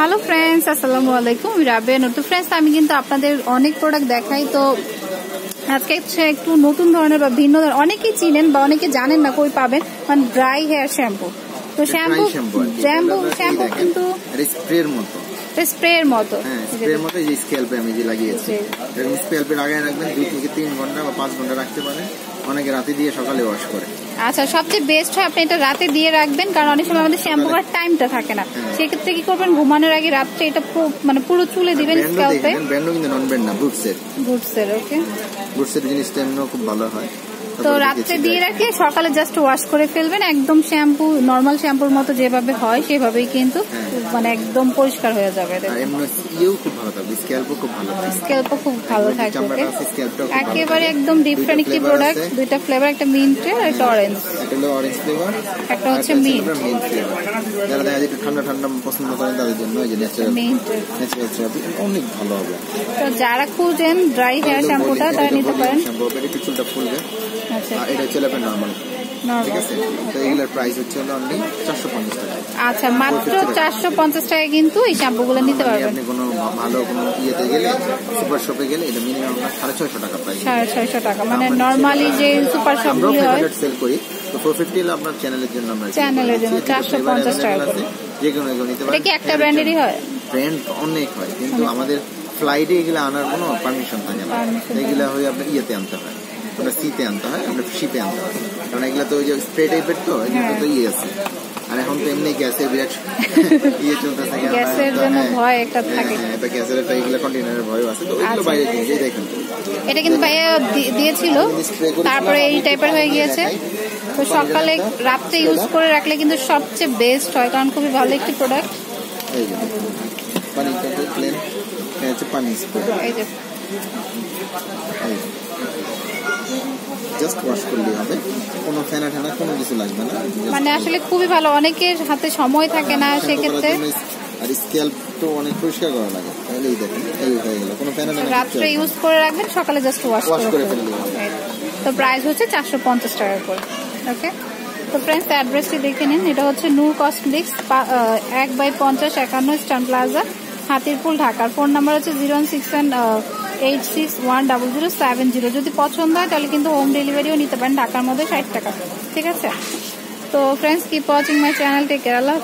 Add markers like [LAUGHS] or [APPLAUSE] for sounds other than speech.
Hello friends আসসালামু আলাইকুম রাবে নতুন ফ্রেন্ডস আমি কিন্তু আপনাদের অনেক প্রোডাক্ট দেখাই। তো আজকে হচ্ছে একটু নতুন ধরনের বা ভিন্ন ধরনের অনেকেই চিনেন বা অনেকে জানেন না কই পাবেন মানে ড্রাই হেয়ার শ্যাম্পু তো শ্যাম্পু শ্যাম্পু শ্যাম্পু কিন্তু স্প্রের মতো। স্প্রের মতো। হ্যাঁ স্প্রের মতো এই স্ক্যাল্পে আমি যে লাগিয়েছি। এরকম স্ক্যাল্পে লাগায় রাখবেন দুই থেকে তিন ঘণ্টা বা পাঁচ ঘণ্টা রাখতে পারেন। অনেকে রাতে দিয়ে সকালে ওয়াশ করে। আচ্ছা সবচেয়ে বেস্ট হয় আপনি এটা রাতে দিয়ে রাখবেন কারণ অনেক সময় আমাদের শ্যাম্পু করার টাইমটা থাকে না। হ্যাঁ। সেক্ষেত্রে কি করবেন ঘুমানোর আগে রাত্রে এটা মানে পুরো চুলে দিবেন স্ক্যাল্পে ব্র্যান্ডও কিন্তু নন ব্র্যান্ড না বুটসের গুডসের ওকে বুটসের জিনিসটা এমনিও খুব ভালো হয়। তো রাত্রে দিয়ে। রাখলে সকালে জাস্ট ওয়াশ করে ফেলবেন। একদম শ্যাম্পু নর্মাল শ্যাম্পুর মতো যেভাবে হয় সেভাবেই কিন্তু হ্যাঁ। মানে একদম পরিষ্কার হয়ে যাবে স্ক্যাল্পও খুব ভালো থাকবে একেবারে একদম ডিফারেন্ট একটি প্রোডাক্ট। দুইটা ফ্লেভার একটা মিন্টের আর একটা অরেঞ্জ একটা হচ্ছে মিন্ট যারা দেখা যায় ঠান্ডা ঠান্ডা পছন্দ করেন তাদের জন্য এই যে ন্যাচারাল ন্যাচারাল থেরাপি অনেক ভালো হবে। তো যারা খুঁজেন ড্রাই হেয়ার শ্যাম্পুটা তারা নিতে পারেন। শ্যাম্পু হবে চুলটা ফুলবে। আর এটা হচ্ছে আপনার নর্মাল ঠিক আছে? তো এগুলোর প্রাইস হচ্ছে হলো অনলি চারশো পঞ্চাশ টাকা। আচ্ছা মাত্র চারশো পঞ্চাশ টাকায় কিন্তু এই শ্যাম্পুগুলো নিতে মানে পারবেন। আপনি কোনো ভালো কোনো ইয়েতে গেলে সুপার শপে গেলে এটা মিনিমাম সাড়ে ছয়শো টাকা প্রাইস সাড়ে ছয়শো টাকা। মানে নর্মালি যে সুপার আমরাও শপগুলি হয় সেল করি। তো ফোর ফিফটি হলো আপনার চ্যানেলের জন্য আমরা চ্যানেলের জন্য, 450 টাকা যে কোনো এগুলো নিতে এটা পারেন। কি একটা ব্র্যান্ডেরই হয়? ব্র্যান্ড অনেক হয় কিন্তু আমাদের ফ্লাইটে এগুলো আনার কোনো পারমিশন থাকে না। এগুলো হয়ে আপনার ইয়েতে আনতে হয় সিতে আনতে হয়? আপনার শিপে আনতে হয় কারণ এগুলো তো ওই যে স্প্রে টাইপের তো এগুলো তো ইয়ে আছে। আর এখন তো এমনি গ্যাসের বিরাট [LAUGHS] ইয়ে চলতেছে গ্যাসের জন্য হ্যাঁ, ভয় একটা হ্যাঁ, থাকে। হ্যাঁ, এটা গ্যাসের একটা এগুলো কন্টেনারের ভয় আছে। তো ওইগুলো আচ্ছা। বাইরে এই দেখেন। এটা কিন্তু ভাইয়া দিয়েছিল। তারপরে এই টাইপের হয়ে গিয়েছে। তো সকালে রাত্রে ইউজ করে রাখলে কিন্তু সবচেয়ে বেস্ট হয় কারণ খুবই ভালো একটি প্রোডাক্ট এই যে পানি প্লেন হচ্ছে পানি স্প্রে এই যে। জাস্ট ওয়াশ করলেই হবে। কোনো ফেনা ঠেনা কোনো কিছু লাগবে না। মানে আসলে খুবই ভালো। অনেকের হাতে সময় থাকে না সেক্ষেত্রে আর স্ক্যাল্প তো অনেক পরিষ্কার করা লাগে। তাহলে এই দেখেন এই হয়ে গেল। কোনো ফেনা ঠেনা রাত্রে ইউজ করে রাখবেন সকালে জাস্ট ওয়াশ করে তো প্রাইস হচ্ছে চারশো পঞ্চাশ টাকা করে ওকে তো ফ্রেন্ডস অ্যাড্রেসটি দেখে নিন। এটা হচ্ছে নূর কসমেটিক্স এক বাই পঞ্চাশ একান্ন স্টান প্লাজা হাতিরপুল, ঢাকার ফোন নাম্বার হচ্ছে zero one eight six one double zero seven zero. যদি পছন্দ হয়, তাহলে কিন্তু হোম ডেলিভারিও নিতে পারেন। ঢাকার মধ্যে ষাট টাকা। ঠিক আছে? তো friends keep watching my channel tech Kerala